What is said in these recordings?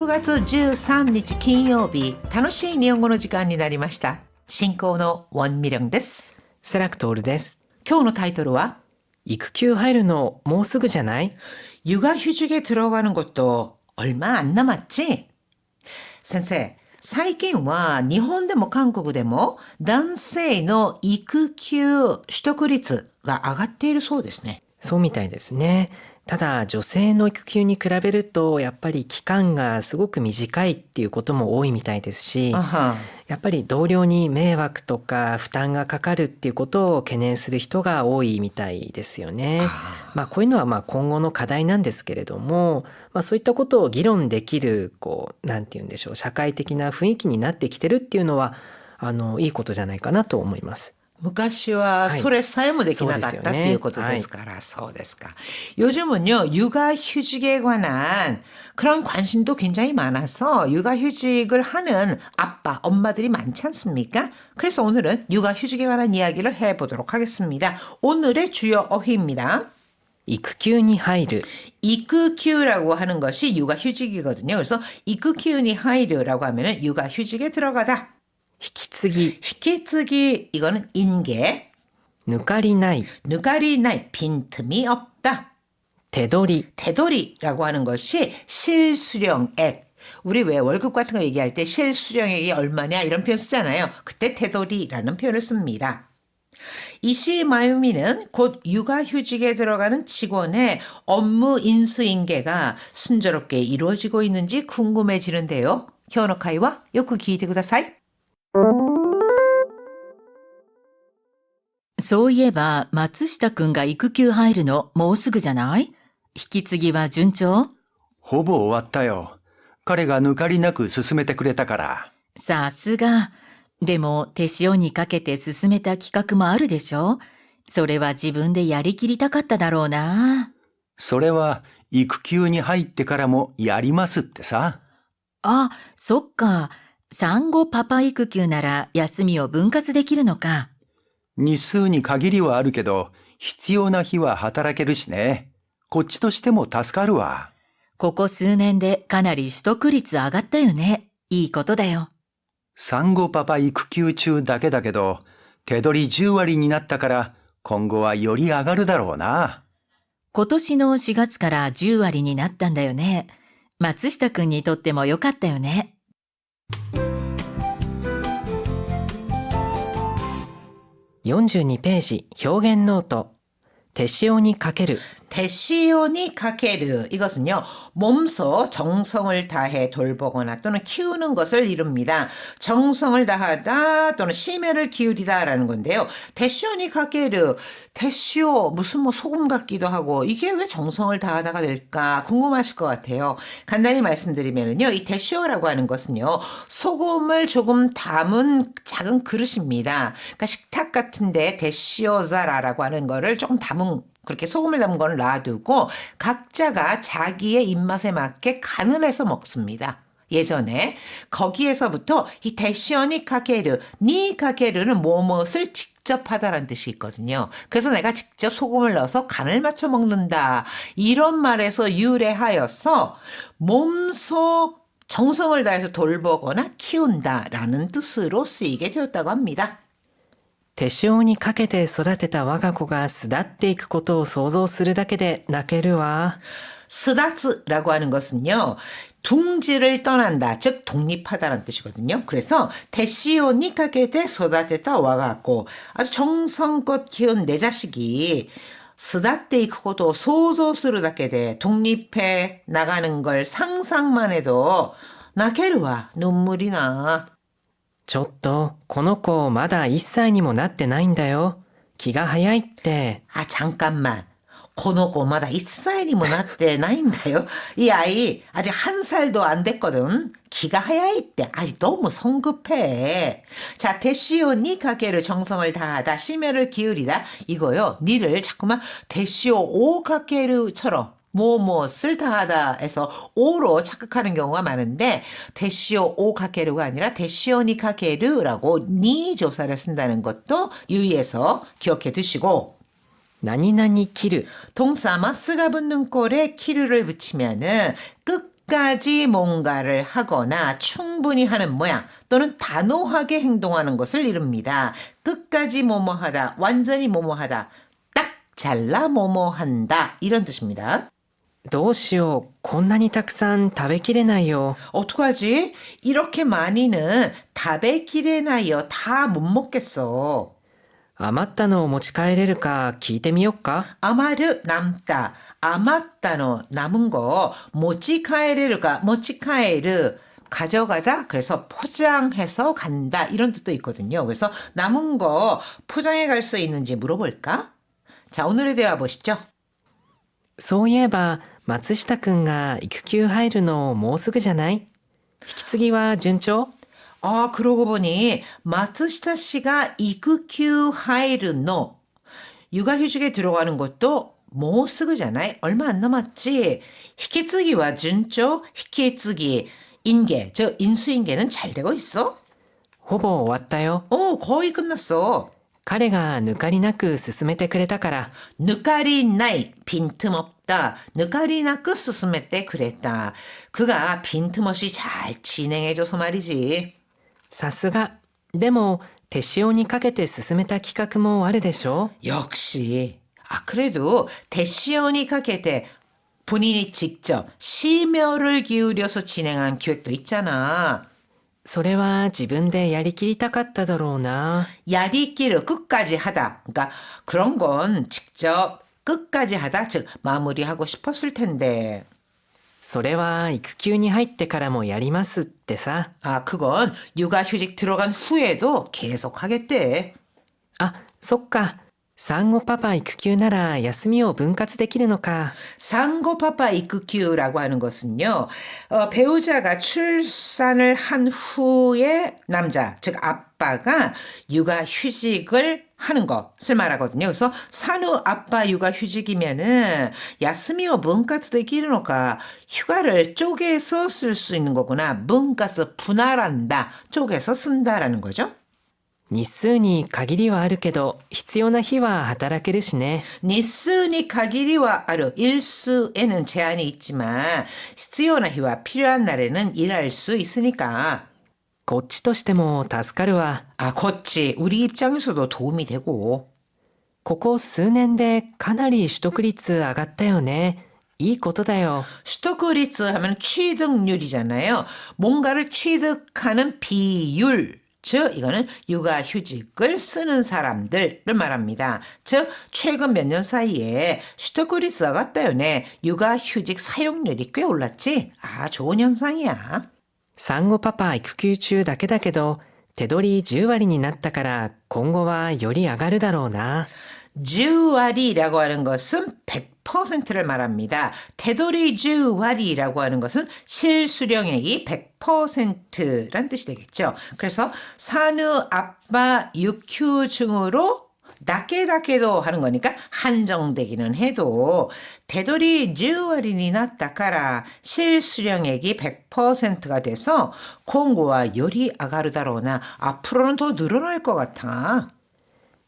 9月13日金曜日、楽しい日本語の時間になりました。進行のウォンミリョンです。セラクトールです。今日のタイトルは、育休入るのもうすぐじゃない 육아휴직에 들어가는 것도 얼마 안 남았지? 先生、最近は日本でも韓国でも男性の育休取得率が上がっているそうですね。そうみたいですね。 ただ女性の育休に比べるとやっぱり期間がすごく短いっていうことも多いみたいですし、やっぱり同僚に迷惑とか負担がかかるっていうことを懸念する人が多いみたいですよね。まあこういうのはまあ今後の課題なんですけれども、まあそういったことを議論できるこうなんて言うんでしょう社会的な雰囲気になってきてるっていうのはあのいいことじゃないかなと思います。 昔はそれさえもできなかった、そうですよねっていうことですから、そうですか. 요즘은요, 육아휴직에 관한 그런 관심도 굉장히 많아서 육아휴직을 하는 아빠, 엄마들이 많지 않습니까? 그래서 오늘은 육아휴직에 관한 이야기를 해보도록 하겠습니다. 오늘의 주요 어휘입니다. 育休に入る 이크큐라고 하는 것이 육아휴직이거든요. 그래서 이크큐니 하이르라고 하면은 육아휴직에 들어가다. 히키쓰기. 히키쓰기 이거는 인계. 누가리 나이. 누가리 나이 빈틈이 없다. 대돌이. 대돌이라고 하는 것이 실수령액. 우리 왜 월급 같은 거 얘기할 때 실수령액이 얼마냐 이런 표현 쓰잖아요. 그때 대돌이라는 표현을 씁니다. 이시 마유미는 곧 육아휴직에 들어가는 직원의 업무 인수인계가 순조롭게 이루어지고 있는지 궁금해지는데요. 키오노카이와 요쿠 기이테 구다사이. そういえば、松下くんが育休入るのもうすぐじゃない？引き継ぎは順調？ほぼ終わったよ。彼が抜かりなく進めてくれたから。さすが。でも、手塩にかけて進めた企画もあるでしょ？それは自分でやりきりたかっただろうな。それは育休に入ってからもやりますってさ。あ、そっか。産後パパ育休なら休みを分割できるのか？日数に限りはあるけど、必要な日は働けるしね。こっちとしても助かるわ。ここ数年でかなり取得率上がったよね。いいことだよ。産後パパ育休中だけだけど、手取り10割になったから、今後はより上がるだろうな。今年の4月から10割になったんだよね。松下くんにとっても良かったよね。42ページ表現ノート。手塩にかける。 대시온이 카케르 이것은요 몸소 정성을 다해 돌보거나 또는 키우는 것을 이룹니다. 정성을 다하다 또는 심혈을 기울이다라는 건데요. 대시온이 카케르 대시오 무슨 뭐 소금 같기도 하고 이게 왜 정성을 다하다가 될까 궁금하실 것 같아요. 간단히 말씀드리면은요 이 대시오라고 하는 것은요 소금을 조금 담은 작은 그릇입니다. 그러니까 식탁 같은데 대시오자라라고 하는 거를 조금 담은 그렇게 소금을 담은 거를 놔두고 각자가 자기의 입맛에 맞게 간을 해서 먹습니다. 예전에 거기에서부터 이 대시오니 카케르, 니 카케르는 뭐뭇을 직접 하다라는 뜻이 있거든요. 그래서 내가 직접 소금을 넣어서 간을 맞춰 먹는다. 이런 말에서 유래하여서 몸소 정성을 다해서 돌보거나 키운다라는 뜻으로 쓰이게 되었다고 합니다. 手塩にかけて育てた我が子が巣立っていくことを想像するだけで泣けるわ 스다츠라고 하는 것은요. 둥지를 떠난다, 즉 독립하다라는 뜻이거든요. 그래서 대시오니 가게대 소다테타 와갖고 아주 정성껏 키운 내 자식이 스다테이 크고도 소소스르다게대 독립해 나가는 걸 상상만 해도 나게르와 눈물이 나. ちょっとこの子まだ1歳にもなってないんだよ気が早いって 아 잠깐만. 고노고마다 1살이 뭐 나때 나인데요. 이 아이 아직 한 살도 안 됐거든. 기가 하야이 때 아직 너무 성급해. 자, 대시오니 가게를 정성을 다하다, 심혈을 기울이다. 이거요. 니를 자꾸만 대시오 오 가게르처럼 뭐, 뭐 무엇을 당하다 에서 오로 착각하는 경우가 많은데 대시오 오 카케르가 아니라 대시오니 카케르라고 니 조사를 쓴다는 것도 유의해서 기억해 두시고 何々 키르 동사 마스가 붙는 꼴에 키르를 붙이면은 끝 까지 뭔가를 하거나 충분히 하는 모양 또는 단호하게 행동하는 것을 이릅니다. 끝까지 뭐뭐하다, 완전히 뭐뭐하다, 딱 잘라 뭐뭐한다 이런 뜻입니다. どうしよう。こんなにたくさん食べきれないよ。 어떡하지? 이렇게 많이는 다베키레나요 다 못 먹겠어. 余ったのを持ち帰れるか聞いてみよっか 아마르 남다, 아마따노 남은 거 모치카에르가 모치카에르 가져가다 그래서 포장해서 간다 이런 뜻도 있거든요. 그래서 남은 거 포장해 갈 수 있는지 물어볼까? 자 오늘의 대화 보시죠. そういえば、松下くんが育休入るのもうすぐじゃない引き継ぎは順調 아 그러고 보니 마츠시타 씨가 이쿠큐 하이르노 육아휴직에 들어가는 것도 뭐 쓰그잖아요. 얼마 안 남았지. 히키츠기와 준조 히키츠기 인계 저 인수인계는 잘 되고 있어? ほぼ終わったよ。 어 거의 끝났어. 彼が抜かりなく進めてくれたから。 느까리 나이 빈틈없다. 느까리나크 스스메 때 그랬다. 그가 빈틈없이 잘 진행해줘서 말이지. さすが。でも、手塩にかけて進めた企画もあるでしょ 역시. 아, 그래도 대시연이 가게돼 본인이 직접 심혈을 기울여서 진행한 기획도 있잖아. それは自分でやりきりたかっただろうな。 야리끼를 끝까지 하다. 그러니까 그런 건 직접 끝까지 하다. 즉, 마무리하고 싶었을 텐데. それは育休に入ってからもやりますってさ。 아, 그건 육아휴직 들어간 후에도 계속 하겠대. あ、そっか。 産後パパ育休なら休みを分割できるのか。 상고파파 이쿠큐라고 하는 것은요, 어, 배우자가 출산을 한 후에 남자, 즉 아빠가 육아휴직을 하는 것을 말하거든요. 그래서 산후 아빠 육아휴직이면은 야스미오 문가스 되기르노가 휴가를 쪼개서 쓸 수 있는 거구나. 문가스 분할한다. 쪼개서 쓴다라는 거죠. 日数に限りはあるけど、必要な日は働けるしね。 니스니 가기리와 아르 일수에는 제한이 있지만必要な 희와 필요한 날에는 일할 수 있으니까 こっちとしても助かるわ。 아 그렇지 우리 입장에서도 도움이 되고 ここ数年でかなり取得率上がったよね。いいことだよ。 슈토크리츠 하면 취득률이잖아요 뭔가를 취득하는 비율 즉 이거는 육아휴직을 쓰는 사람들을 말합니다. 즉 최근 몇 년 사이에 슈토크리스가 갔다요네 육아휴직 사용률이 꽤 올랐지? 아 좋은 현상이야. 産後パパ育休中だけだけど、手取り10割になったから今後はより上がるだろうな。 주와리라고 하는 것은 100%를 말합니다. 테도리 주와리라고 하는 것은 실수령액이 100%란 뜻이 되겠죠. 그래서 산후 아빠 육휴 중으로 낮게 낮게도 하는 거니까 한정되기는 해도 대돌이 주월인이 났다카라 실수령액이 100%가 돼서 콩고와 요리 아가르다로나 앞으로는 더 늘어날 것 같아.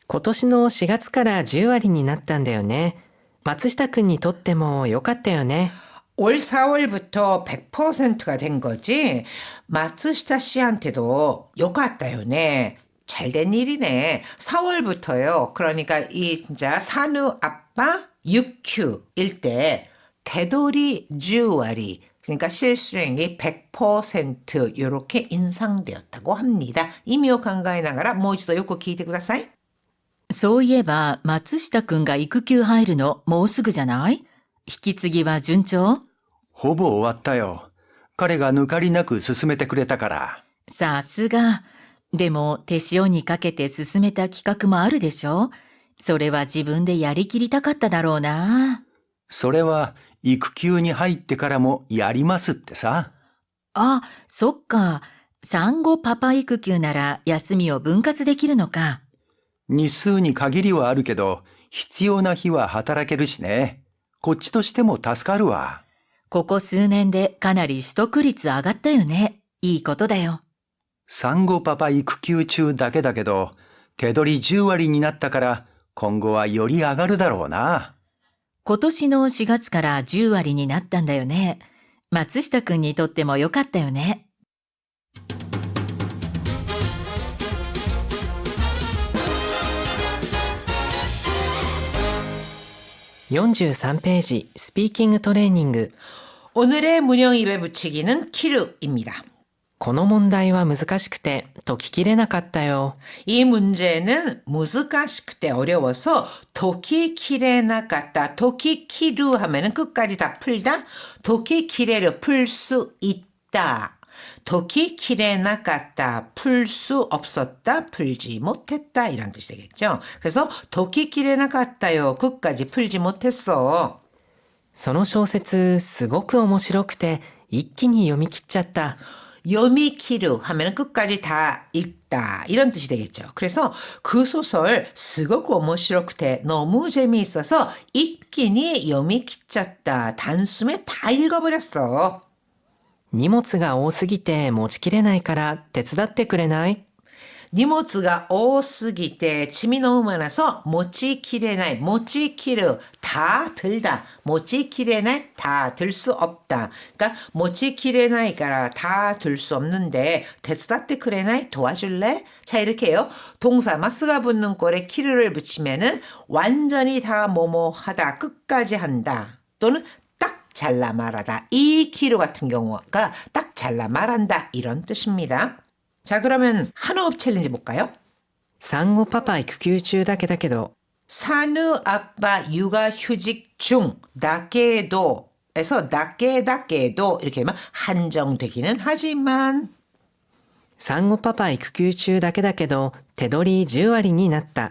今年の4月から10割になったんだよね。松下くんにとっても良かったよね。 올 4월부터 100%가 된 거지. 마츠시타 씨한테도 욕같다요네. 잘된 일이네. 4월부터요. 그러니까 이 진짜 산후 아빠 6휴일 때 대돌이 주와리 그러니까 실수령이 100% 이렇게 인상되었다고 합니다. 이미오 강가에 나가라 모이지도 요코 기대ください. そういえば、松下くんが育休入るのもうすぐじゃない？引き継ぎは順調？ほぼ終わったよ。彼が抜かりなく進めてくれたから。さすが。でも、手塩にかけて進めた企画もあるでしょ？それは自分でやりきりたかっただろうな。それは育休に入ってからもやりますってさ。あ、そっか。産後パパ育休なら休みを分割できるのか。日数に限りはあるけど、必要な日は働けるしね。こっちとしても助かるわ。ここ数年でかなり取得率上がったよね。いいことだよ。産後パパ育休中だけだけど、手取り10割になったから、今後はより上がるだろうな。今年の4月から10割になったんだよね。松下くんにとっても良かったよね。 43페이지 스피킹 트레이닝 오늘의 문형 입에 붙이기는 키르입니다. この問題は難しくて解ききれなかったよ이 문제는 무즈가시크때 어려워서 도키키레나갔다. 도키키루 하면은 끝까지 다 풀다. 도키키레를 풀 수 있다. 도키키레나까다 풀 수 없었다 풀지 못했다 이런 뜻이 되겠죠 그래서 도키키레나까다요 끝까지 풀지 못했어 その小説すごく面白くて一気に読み切っちゃった 요미키루 하면 끝까지 다 읽다 이런 뜻이 되겠죠. 그래서 그 소설 스고ku 오모시로쿠테 너무 재미있어서 읽기니 요미키쳤다 단숨에 다 읽어버렸어. 荷物が多すぎて持ちきれないから手伝ってくれない 니모츠가 오스기때 짐이 너무 많아서 모치키레나이 모치키르 다 들다 모치키레나이 다 들 수 없다 그러니까 모치키레나이가 다 들 수 없는데 데스다테 크레나이 도와줄래? 자 이렇게요 동사 마스가 붙는 꼴에 키르를 붙이면은 완전히 다 뭐뭐 하다 끝까지 한다 또는 딱 잘라 말하다 이 키로 같은 경우가 딱 잘라 말한다 이런 뜻입니다. 자, 그러면 한호흡 챌린지 볼까요? 産後パパ育休中だけだけど 산후 아빠 육아 휴직 중 다케도 에서 다케 다케도 이렇게 하면 한정되기는 하지만 産後パパ育休中だけだけど手取り10割になった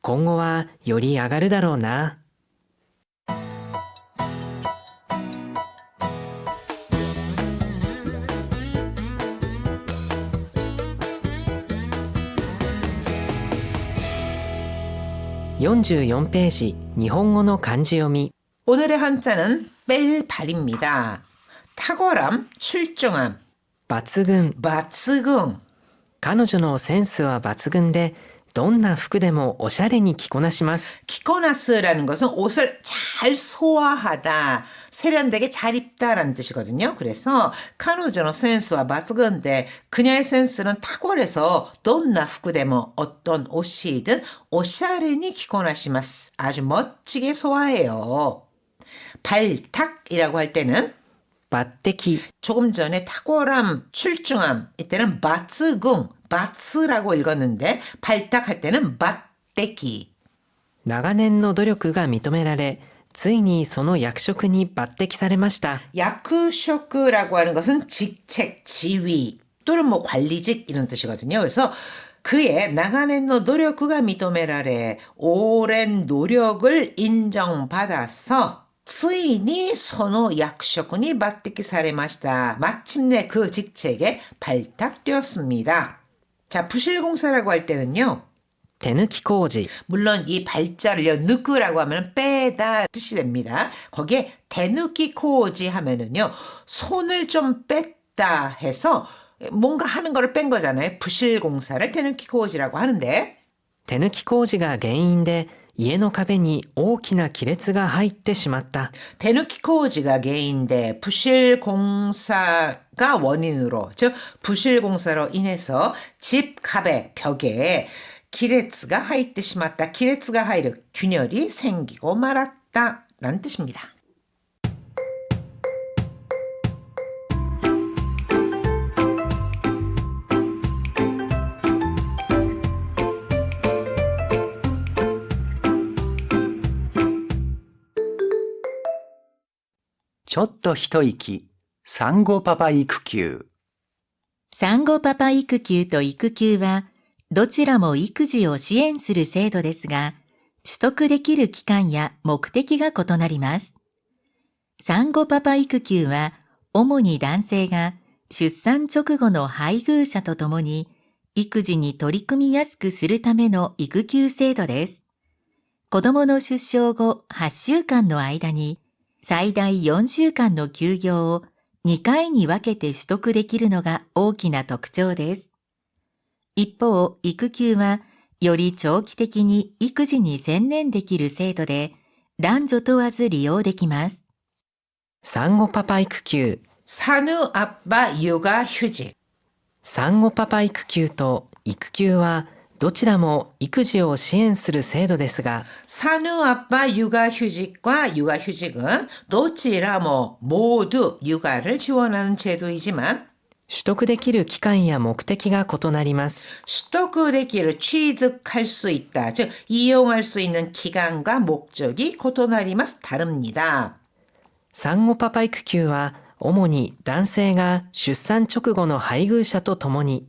今後はより上がるだろうな 44ページ日本語の漢字読み 오늘의 한자는 뺄 발입니다. 탁월함, 출중함, 抜群 마츠궁. 彼女のセンスは抜群で どんな服でもおしゃれに着こなします 키코나스라는 것은 옷을 잘 소화하다, 세련되게 잘 입다라는 뜻이거든요. 그래서 카누저의 센스와 마츠건데 그녀의 센스는 탁월해서 돈나 후쿠데모 어떤 옷이든 오샤레니 키코나시마스 아주 멋지게 소화해요. 발탁이라고 할 때는 抜擢 조금 전에 탁월함, 출중함 이때는 마츠궁, 마츠라고 읽었는데 발탁할 때는 맛배기 長年の努力が認められついにその役職に抜擢されました 야쿠쇼크라고 하는 것은 직책, 지위 또는 뭐 관리직 이런 뜻이거든요. 그래서 그의 나가넨노 노력가 미도메라레 오랜 노력을 인정받아서 스인이 소노 약쇼군이 맞듣기 사례마시다. 마침내 그 직책에 발탁되었습니다. 자, 부실공사라고 할 때는요. 手抜き工事 물론 이 발자를요 느끄라고 하면 빼다 뜻이 됩니다. 거기에 대느끼 코오지 하면은요 손을 좀 뺐다 해서 뭔가 하는 거를 뺀 거잖아요. 부실공사를 대느끼 코오지라고 하는데 手抜き工事が原因で 家の壁に大きな亀裂が入ってしまった 대느끼 코오지가 개인데 부실공사가 원인으로 즉 부실공사로 인해서 집壁 벽에 기레츠가 하이트 심았다. 기레츠가 하이르 균열이 생기고 말았다. 라는 뜻입니다. ちょっと一息、産後パパ育休。産後パパ育休と育休は、どちらも育児を支援する制度ですが、取得できる期間や目的が異なります。産後パパ育休は、主に男性が出産直後の配偶者とともに、育児に取り組みやすくするための育休制度です。子供の出生後8週間の間に、最大4週間の休業を2回に分けて取得できるのが大きな特徴です。一方、育休はより長期的に育児に専念できる制度で、男女問わず利用できます。産後パパ育休。産後パパ育休と育休はどちらも育児を支援する制度ですが 산후 아빠 육아 휴직과 육아 휴직은 도치라모 모두 육아를 지원하는 제도이지만 取得できる期間や目的が異なります。 取得できる 취득할 수 있다. 즉 이용할 수 있는 기간과 목적이異なります. 다릅니다. 産後パパ育休は主に男性が出産直後の配偶者と共に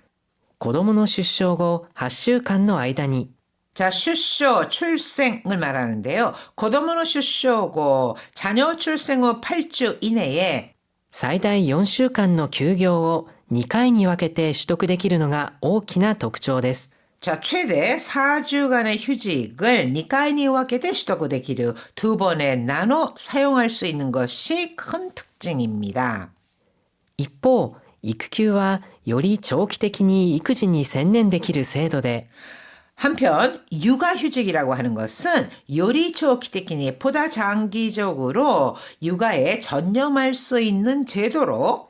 子供の出生後8週間の間に 자, 출쇼, 출생을 말하는데요. 고도모노 출쇼고 자녀 출생 후 8주 이내에 最大4週間の休業を2回に分けて取得できるのが大きな特徴です。 자, 최대 4주간의 휴직을 2回に 分けて 取得できる두 번에 나눠 사용할 수 있는 것이 큰 특징입니다. 一方、育休は より長期的に育児に専念できる制度で 한편 육아휴직이라고 하는 것은 요리長期的に 보다 장기적으로 육아에 전념할 수 있는 제도로